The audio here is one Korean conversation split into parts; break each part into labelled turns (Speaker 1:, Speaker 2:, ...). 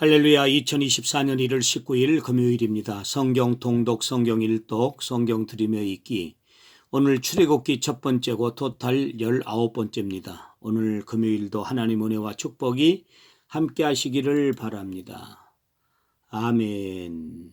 Speaker 1: 할렐루야 2024년 1월 19일 금요일입니다. 성경 통독 성경 일독 성경 들으며 읽기 오늘 출애굽기 첫 번째고 토탈 19번째입니다. 오늘 금요일도 하나님 은혜와 축복이 함께 하시기를 바랍니다. 아멘.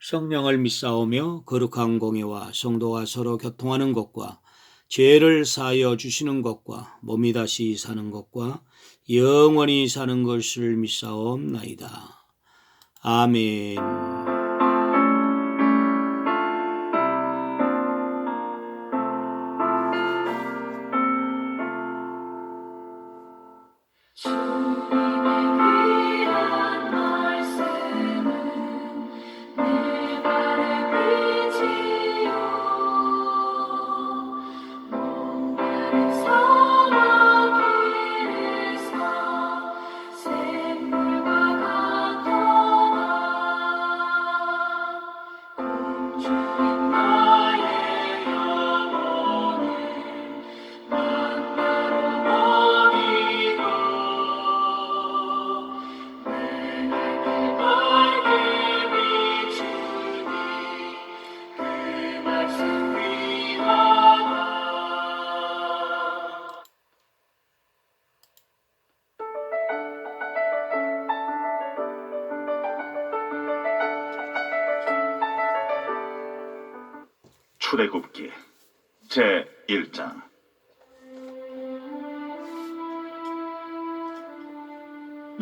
Speaker 1: 성령을 믿사오며 거룩한 공예와 성도가 서로 교통하는 것과 죄를 사하여 주시는 것과 몸이 다시 사는 것과 영원히 사는 것을 믿사옵나이다. 아멘.
Speaker 2: 출애굽기 제 1장.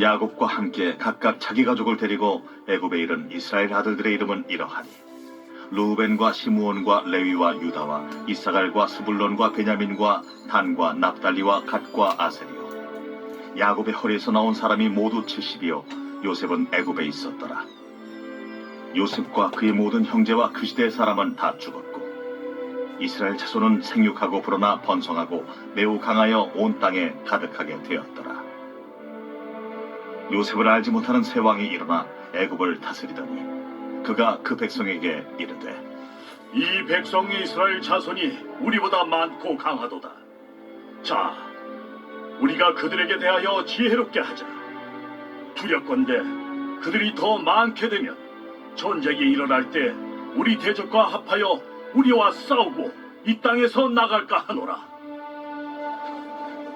Speaker 2: 야곱과 함께 각각 자기 가족을 데리고 애굽에 이른 이스라엘 아들들의 이름은 이러하니 루벤과 시므온과 레위와 유다와 이사갈과 스불론과 베냐민과 단과 납달리와 갓과 아셀이요. 야곱의 허리에서 나온 사람이 모두 70이요. 요셉은 애굽에 있었더라. 요셉과 그의 모든 형제와 그 시대의 사람은 다 죽었고 이스라엘 자손은 생육하고 불어나 번성하고 매우 강하여 온 땅에 가득하게 되었더라. 요셉을 알지 못하는 세 왕이 일어나 애굽을 다스리더니 그가 그 백성에게 이르되
Speaker 3: 이 백성이 이스라엘 자손이 우리보다 많고 강하도다. 자, 우리가 그들에게 대하여 지혜롭게 하자. 두렵건대 그들이 더 많게 되면 전쟁이 일어날 때 우리 대적과 합하여 우리와 싸우고 이 땅에서 나갈까 하노라.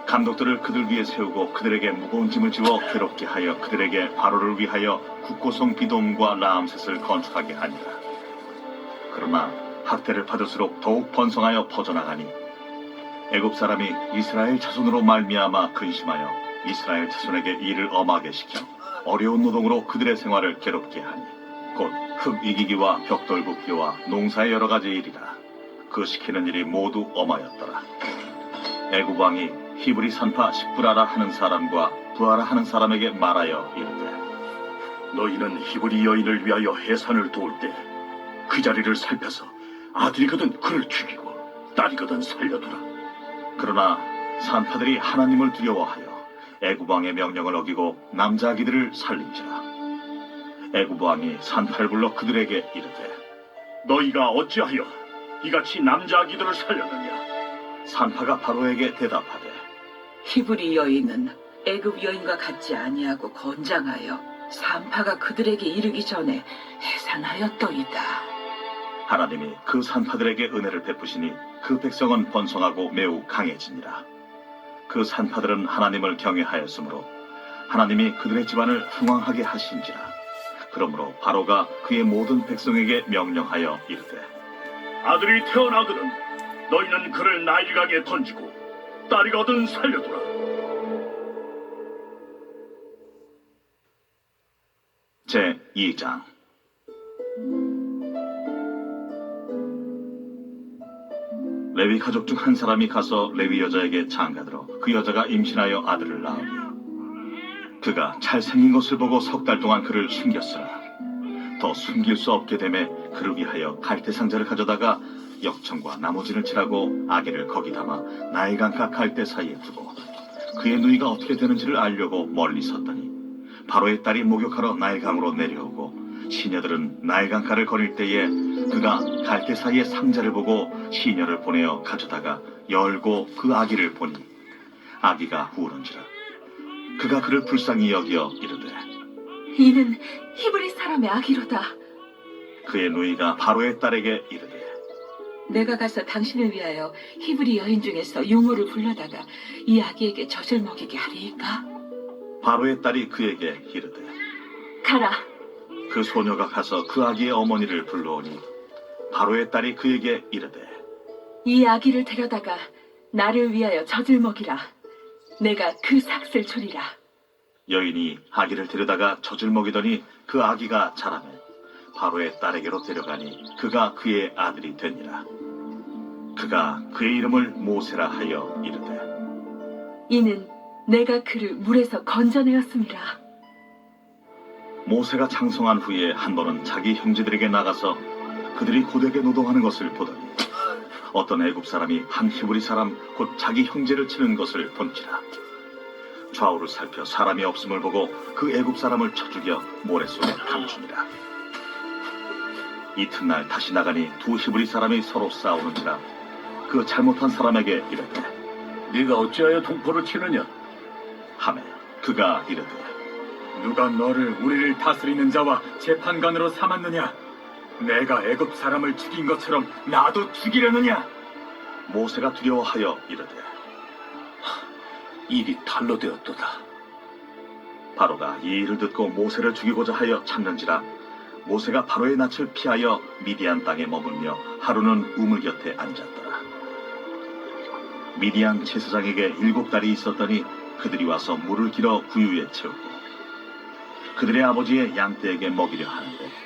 Speaker 2: 감독들을 그들 위에 세우고 그들에게 무거운 짐을 지워 괴롭게 하여 그들에게 바로를 위하여 국고성 비돔과 라암셋을 건축하게 하니라. 그러나 학대를 받을수록 더욱 번성하여 퍼져나가니 애굽 사람이 이스라엘 자손으로 말미암아 근심하여 이스라엘 자손에게 일을 엄하게 시켜 어려운 노동으로 그들의 생활을 괴롭게 하니 곧 흙 이기기와 벽돌 굽기와 농사의 여러 가지 일이라 그 시키는 일이 모두 엄하였더라. 애굽 왕이 히브리 산파 십부라라 하는 사람과 부하라 하는 사람에게 말하여 이르되
Speaker 3: 너희는 히브리 여인을 위하여 해산을 도울 때 그 자리를 살펴서 아들이거든 그를 죽이고 딸이거든 살려두라.
Speaker 2: 그러나 산파들이 하나님을 두려워하여 애굽 왕의 명령을 어기고 남자 아기들을 살린지라 애굽 왕이 불러 그들에게 이르되
Speaker 3: 너희가 어찌하여 이같이 남자 아기들을 살렸느냐?
Speaker 2: 산파가 바로에게 대답하되
Speaker 4: 히브리 여인은 애굽 여인과 같지 아니하고 건장하여 산파가 그들에게 이르기 전에 해산하였더이다.
Speaker 2: 하나님이 그 산파들에게 은혜를 베푸시니 그 백성은 번성하고 매우 강해지니라. 그 산파들은 하나님을 경외하였으므로 하나님이 그들의 집안을 흥왕하게 하신지라. 그러므로 바로가 그의 모든 백성에게 명령하여 이르되
Speaker 3: 아들이 태어나거든 너희는 그를 나일강에 던지고 딸이거든 살려두라.
Speaker 2: 제 2장 레위 가족 중 한 사람이 가서 레위 여자에게 장가들어 그 여자가 임신하여 아들을 낳으니 그가 잘생긴 것을 보고 석 달 동안 그를 숨겼으나 더 숨길 수 없게 되매 그를 위하여 갈대 상자를 가져다가 역청과 나머지를 칠하고 아기를 거기 담아 나일강과 갈대 사이에 두고 그의 누이가 어떻게 되는지를 알려고 멀리 섰더니 바로의 딸이 목욕하러 나일강으로 내려오고 시녀들은 나일강가를 거닐 때에 그가 갈대 사이의 상자를 보고 시녀를 보내어 가져다가 열고 그 아기를 보니 아기가 우는지라 그가 그를 불쌍히 여기어 이르되
Speaker 4: 이는 히브리 사람의 아기로다.
Speaker 2: 그의 누이가 바로의 딸에게 이르되
Speaker 4: 내가 가서 당신을 위하여 히브리 여인 중에서 유모를 불러다가 이 아기에게 젖을 먹이게 하리이까?
Speaker 2: 바로의 딸이 그에게 이르되
Speaker 4: 가라.
Speaker 2: 그 소녀가 가서 그 아기의 어머니를 불러오니 바로의 딸이 그에게 이르되
Speaker 4: 이 아기를 데려다가 나를 위하여 젖을 먹이라. 내가 그 삭슬 주리라.
Speaker 2: 여인이 아기를 데려다가 젖을 먹이더니 그 아기가 자라매 바로의 딸에게로 데려가니 그가 그의 아들이 되니라 그가 그의 이름을 모세라 하여 이르되
Speaker 4: 이는 내가 그를 물에서 건져내었음이라.
Speaker 2: 모세가 장성한 후에 한 번은 자기 형제들에게 나가서 그들이 고되게 노동하는 것을 보더니 어떤 애굽 사람이 한 히브리 사람 곧 자기 형제를 치는 것을 본지라 좌우를 살펴 사람이 없음을 보고 그 애굽 사람을 쳐 죽여 모래 속에 감추니라 이튿날 다시 나가니 두 히브리 사람이 서로 싸우는지라 그 잘못한 사람에게 이르되
Speaker 3: 네가 어찌하여 동포를 치느냐?
Speaker 2: 하매 그가 이르되
Speaker 5: 누가 너를 우리를 다스리는 자와 재판관으로 삼았느냐? 내가 애굽 사람을 죽인 것처럼 나도 죽이려느냐?
Speaker 2: 모세가 두려워하여 이르되
Speaker 3: 일이 탈로 되었도다.
Speaker 2: 바로가 이 일을 듣고 모세를 죽이고자 하여 참는지라 모세가 바로의 낯을 피하여 미디안 땅에 머물며 하루는 우물 곁에 앉았더라 미디안 제사장에게 일곱 딸이 있었더니 그들이 와서 물을 길어 구유에 채우고 그들의 아버지의 양떼에게 먹이려 하는데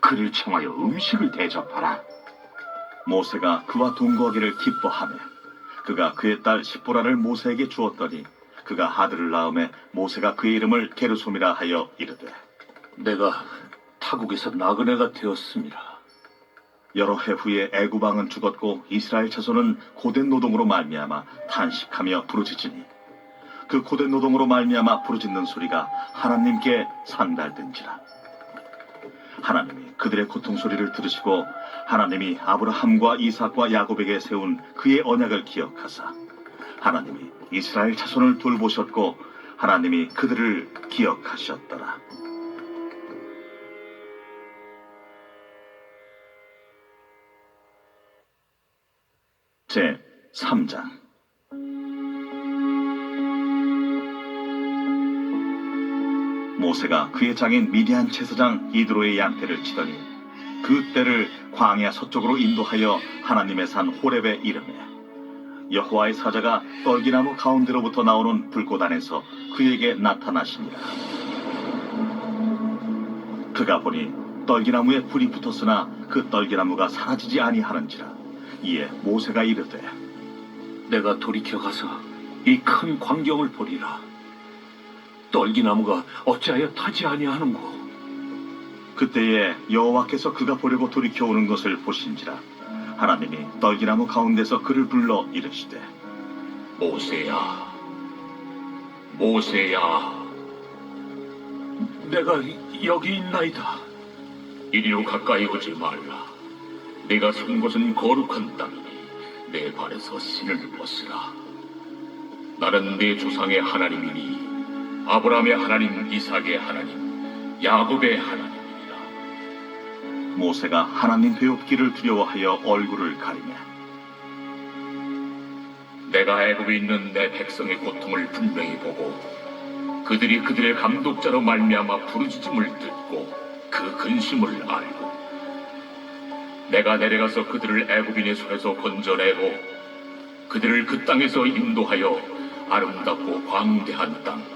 Speaker 5: 그를 청하여 음식을 대접하라.
Speaker 2: 모세가 그와 동거하기를 기뻐하며 그가 그의 딸 십보라를 모세에게 주었더니 그가 아들을 낳음에 모세가 그의 이름을 게르솜이라 하여 이르되
Speaker 3: 내가 타국에서 나그네가 되었습니다.
Speaker 2: 여러 해 후에 애굽 왕은 죽었고 이스라엘 자손은 고된 노동으로 말미암아 탄식하며 부르짖으니 그 고된 노동으로 말미암아 부르짖는 소리가 하나님께 상달된지라 하나님이 그들의 고통 소리를 들으시고 하나님이 아브라함과 이삭과 야곱에게 세운 그의 언약을 기억하사 하나님이 이스라엘 자손을 돌보셨고 하나님이 그들을 기억하셨더라. 제 3장 모세가 그의 장인 미디안 제사장 이드로의 양떼를 치더니 그 떼를 광야 서쪽으로 인도하여 하나님의 산 호렙에 이르매 여호와의 사자가 떨기나무 가운데로부터 나오는 불꽃 안에서 그에게 나타나시니라 그가 보니 떨기나무에 불이 붙었으나 그 떨기나무가 사라지지 아니하는지라 이에 모세가 이르되
Speaker 3: 내가 돌이켜 가서 이 큰 광경을 보리라. 떨기나무가 어찌하여 타지 아니하는고?
Speaker 2: 그때에 여호와께서 그가 보려고 돌이켜 오는 것을 보신지라 하나님이 떨기나무 가운데서 그를 불러 이르시되
Speaker 3: 모세야, 모세야. 내가 여기 있나이다. 이리로 가까이 오지 말라. 내가 선 곳은 거룩한 땅이니 내 발에서 신을 벗으라. 나는 내 조상의 하나님이니 아브라함의 하나님, 이삭의 하나님, 야곱의 하나님이니라.
Speaker 2: 모세가 하나님 배웁기를 두려워하여 얼굴을 가리며
Speaker 3: 내가 애굽에 있는 내 백성의 고통을 분명히 보고 그들이 그들의 감독자로 말미암아 부르짖음을 듣고 그 근심을 알고 내가 내려가서 그들을 애굽인의 손에서 건져내고 그들을 그 땅에서 인도하여 아름답고 광대한 땅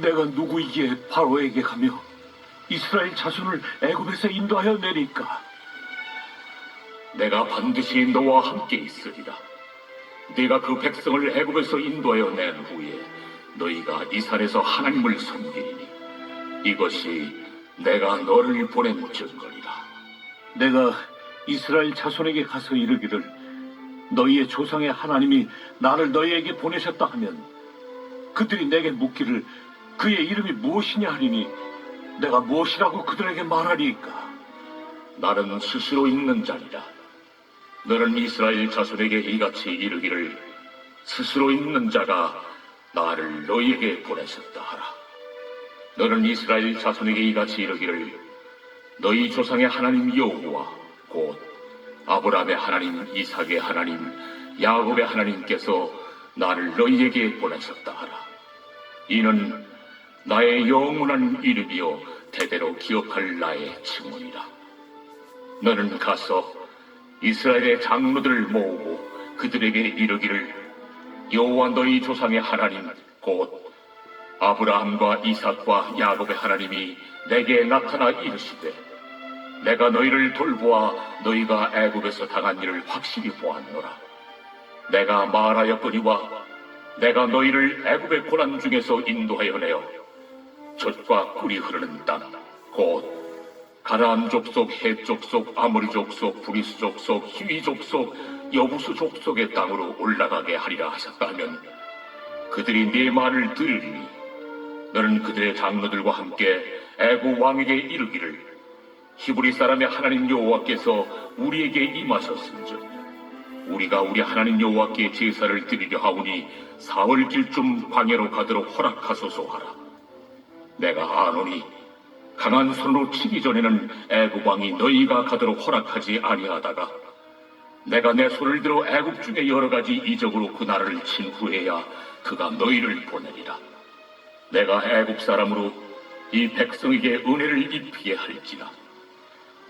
Speaker 3: 내가 누구이기에 바로에게 가며 이스라엘 자손을 애굽에서 인도하여 내릴까? 내가 반드시 너와 함께 있으리라. 네가 그 백성을 애굽에서 인도하여 낸 후에 너희가 이 산에서 하나님을 섬기리니 이것이 내가 너를 보낸 증거리라. 내가 이스라엘 자손에게 가서 이르기를 너희의 조상의 하나님이 나를 너희에게 보내셨다 하면 그들이 내게 묻기를 그의 이름이 무엇이냐 하리니 내가 무엇이라고 그들에게 말하리이까? 나는 스스로 있는 자니라. 너는 이스라엘 자손에게 이같이 이르기를 스스로 있는 자가 나를 너희에게 보내셨다 하라. 너는 이스라엘 자손에게 이같이 이르기를 너희 조상의 하나님 여호와 곧 아브라함의 하나님, 이삭의 하나님, 야곱의 하나님께서 나를 너희에게 보내셨다 하라. 이는 나의 영원한 이름이요 대대로 기억할 나의 증언이라. 너는 가서 이스라엘의 장로들을 모으고 그들에게 이르기를 여호와 너희 조상의 하나님 곧 아브라함과 이삭과 야곱의 하나님이 내게 나타나 이르시되 내가 너희를 돌보아 너희가 애굽에서 당한 일을 확실히 보았노라 내가 말하였거니와 내가 너희를 애굽의 고난 중에서 인도하여 내어 젖과 꿀이 흐르는 땅 곧 가나안 족속, 헷 족속, 아모리 족속, 브리스 족속, 히위 족속, 여부수 족속의 땅으로 올라가게 하리라 하셨다면 그들이 네 말을 들으리니 너는 그들의 장로들과 함께 애굽 왕에게 이르기를 히브리 사람의 하나님 여호와께서 우리에게 임하셨은즉 우리가 우리 하나님 여호와께 제사를 드리려 하오니 사월 길쯤 광야로 가도록 허락하소서 하라 내가 아노니 강한 손으로 치기 전에는 애굽 왕이 너희가 가도록 허락하지 아니하다가 내가 내 손을 들어 애굽 중에 여러 가지 이적으로 그 나라를 친 후에야 그가 너희를 보내리라. 내가 애굽 사람으로 이 백성에게 은혜를 입히게 할지라.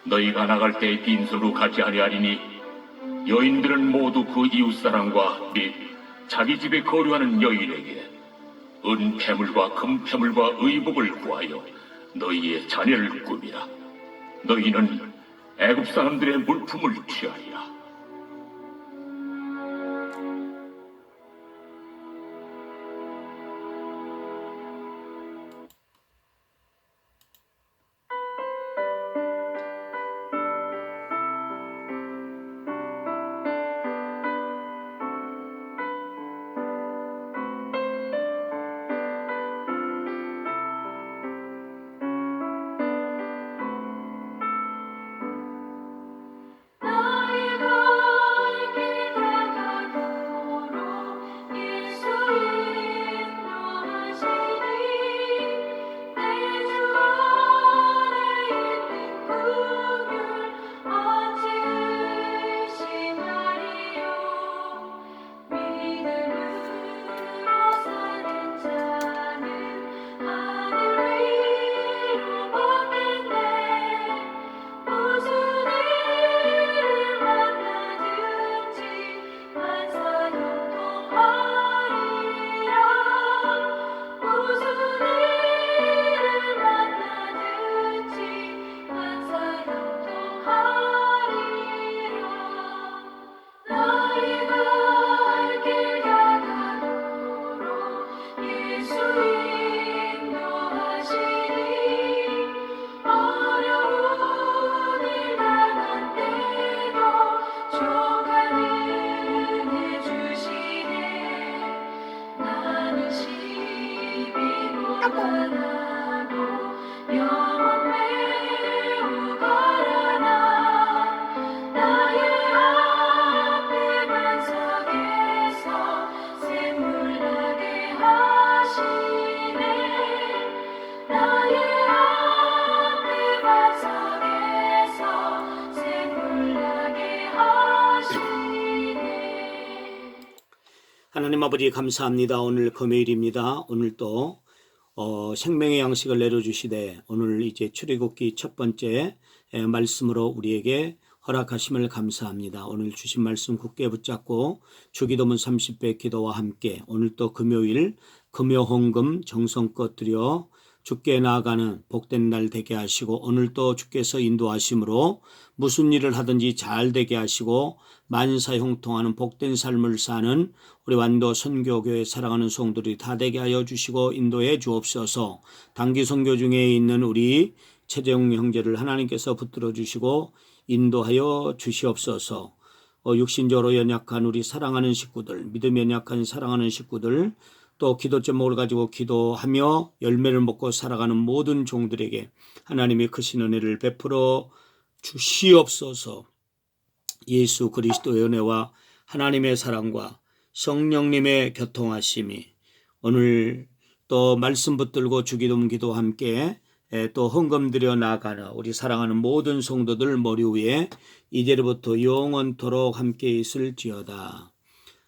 Speaker 3: 너희가 나갈 때 빈손으로 가지 아니하리니 여인들은 모두 그 이웃 사람과 및 자기 집에 거류하는 여인에게 은폐물과 금폐물과 의복을 구하여 너희의 자녀를 꾸미라. 너희는 애굽 사람들의 물품을 취하리라.
Speaker 1: 아버지 감사합니다. 오늘 금요일입니다. 오늘 또 어, 생명의 양식을 내려주시되 오늘 이제 출애굽기 첫 번째 에, 말씀으로 우리에게 허락하심을 감사합니다. 오늘 주신 말씀 굳게 붙잡고 주기도문 30배 기도와 함께 오늘 또 금요일 금요 헌금 정성껏 드려 주께 나아가는 복된 날 되게 하시고 오늘 또 주께서 인도하심으로 무슨 일을 하든지 잘 되게 하시고 만사 형통하는 복된 삶을 사는 우리 완도 선교교회 사랑하는 성도들이 다 되게 하여 주시고 인도해 주옵소서. 단기 선교 중에 있는 우리 최재용 형제를 하나님께서 붙들어 주시고 인도하여 주시옵소서. 어, 육신적으로 연약한 우리 사랑하는 식구들, 믿음 연약한 사랑하는 식구들, 또 기도 제목을 가지고 기도하며 열매를 먹고 살아가는 모든 종들에게 하나님의 크신 은혜를 베풀어 주시옵소서. 예수 그리스도의 은혜와 하나님의 사랑과 성령님의 교통하심이 오늘 또 말씀 붙들고 주기도문 기도 함께 에, 또 헌금 드려 나가는 우리 사랑하는 모든 성도들 머리 위에 이제로부터 영원토록 함께 있을지어다.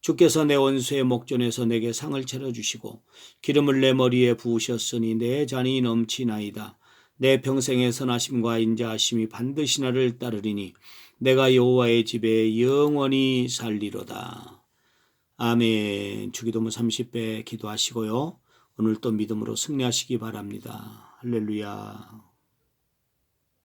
Speaker 1: 주께서 내 원수의 목전에서 내게 상을 차려주시고 기름을 내 머리에 부으셨으니 내 잔이 넘치나이다. 내 평생의 선하심과 인자하심이 반드시 나를 따르리니 내가 여호와의 집에 영원히 살리로다. 아멘. 주기도문 30배 기도하시고요. 오늘 또 믿음으로 승리하시기 바랍니다. 할렐루야.